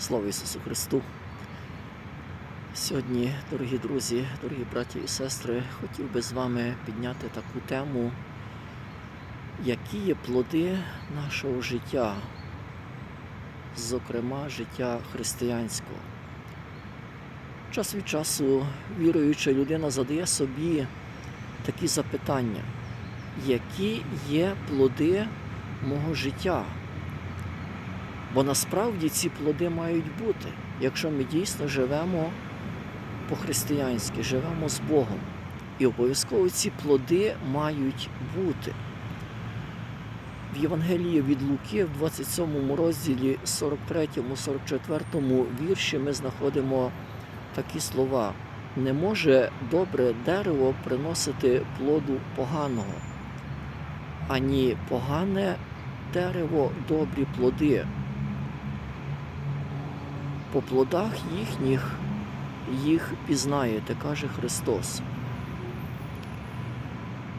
Слава Ісусу Христу! Сьогодні, дорогі друзі, дорогі браті і сестри, хотів би з вами підняти таку тему, які є плоди нашого життя, зокрема життя християнського. Час від часу віруюча людина задає собі такі запитання, які є плоди мого життя? Бо насправді ці плоди мають бути, якщо ми дійсно живемо по-християнськи, живемо з Богом. І обов'язково ці плоди мають бути. В Євангелії від Луки, в 27 розділі 43-44 вірші ми знаходимо такі слова. Не може добре дерево приносити плоду поганого, ані погане дерево добрі плоди. По плодах їхніх їх пізнаєте, каже Христос.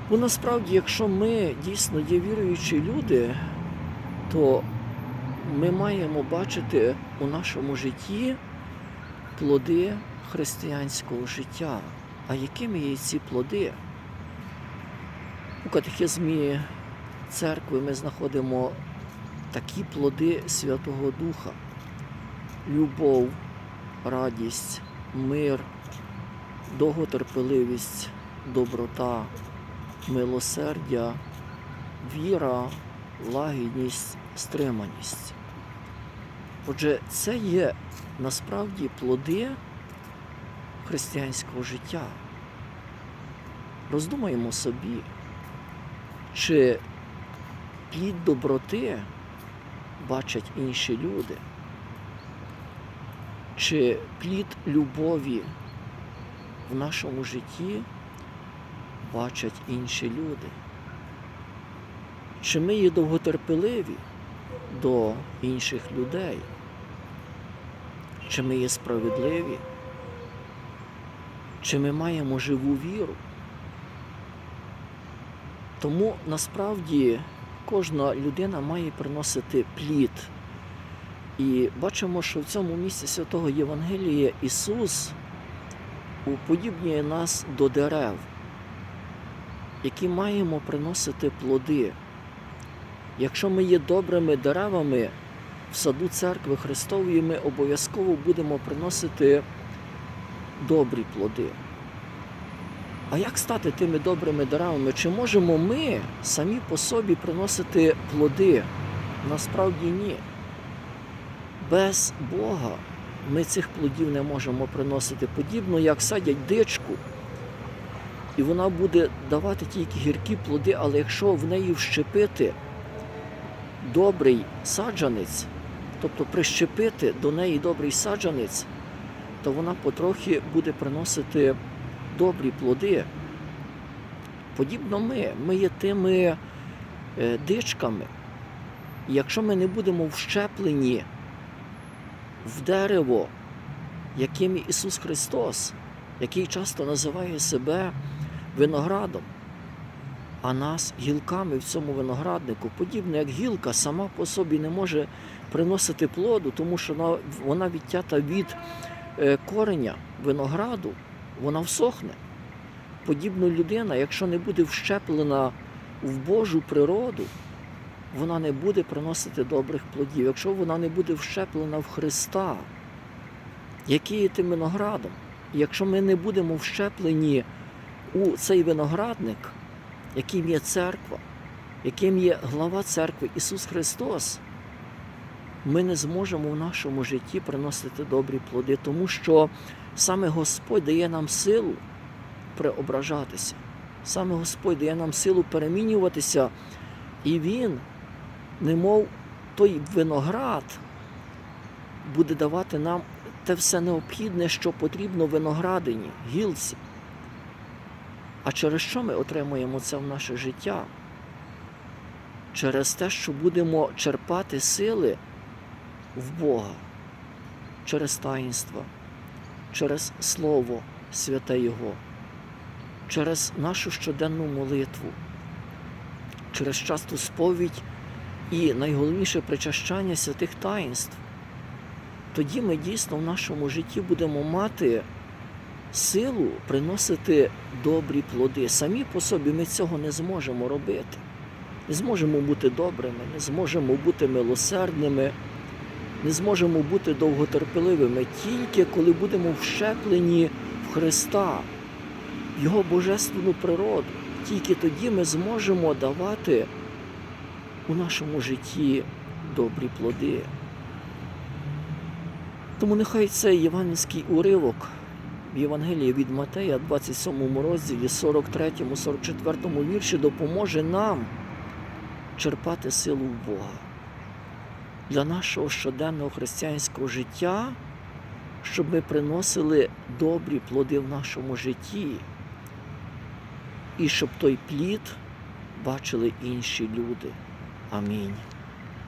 Бо насправді, якщо ми дійсно є віруючі люди, то ми маємо бачити у нашому житті плоди християнського життя. А якими є ці плоди? У катехизмі церкви ми знаходимо такі плоди Святого Духа любов, радість, мир, довготерпеливість, доброта, милосердя, віра, лагідність, стриманість. Отже, це є насправді плоди християнського життя. Роздумаємо собі, чи плід доброти бачать інші люди чи плід любові в нашому житті бачать інші люди? Чи ми є довготерпеливі до інших людей? Чи ми є справедливі? Чи ми маємо живу віру? Тому насправді кожна людина має приносити плід. І бачимо, що в цьому місці святого Євангелія Ісус уподібнює нас до дерев, які маємо приносити плоди. Якщо ми є добрими деревами в саду церкви Христової, ми обов'язково будемо приносити добрі плоди. А як стати тими добрими деревами? Чи можемо ми самі по собі приносити плоди? Насправді ні без Бога ми цих плодів не можемо приносити. Подібно, як садять дичку, і вона буде давати тільки гіркі плоди, але якщо в неї вщепити добрий саджанець, тобто прищепити до неї добрий саджанець, то вона потрохи буде приносити добрі плоди. Подібно ми, ми є тими е, дичками. І якщо ми не будемо вщеплені в дерево, яким Ісус Христос, який часто називає себе виноградом, а нас гілками в цьому винограднику, подібно як гілка сама по собі не може приносити плоду, тому що вона, відтята від е, кореня винограду, вона всохне. Подібно людина, якщо не буде вщеплена в Божу природу, вона не буде приносити добрих плодів, якщо вона не буде вщеплена в Христа, який тим виноградом. Якщо ми не будемо вщеплені у цей виноградник, яким є церква, яким є глава церкви Ісус Христос, ми не зможемо в нашому житті приносити добрі плоди, тому що саме Господь дає нам силу преображатися. Саме Господь дає нам силу перемінюватися, і Він немов той виноград буде давати нам те все необхідне, що потрібно виноградині, гілці. А через що ми отримуємо це в наше життя? Через те, що будемо черпати сили в Бога, через таїнство, через Слово святе Його, через нашу щоденну молитву, через часту сповідь і найголовніше причащання святих таїнств. тоді ми дійсно в нашому житті будемо мати силу приносити добрі плоди. Самі по собі ми цього не зможемо робити. Не зможемо бути добрими, не зможемо бути милосердними, не зможемо бути довготерпеливими тільки коли будемо вщеплені в Христа, в Його божественну природу. Тільки тоді ми зможемо давати у нашому житті добрі плоди. Тому нехай цей євангельський уривок в Євангелії від Матея, 27 розділі, 43-44 вірші допоможе нам черпати силу в Бога для нашого щоденного християнського життя, щоб ми приносили добрі плоди в нашому житті, і щоб той плід бачили інші люди. Амінь.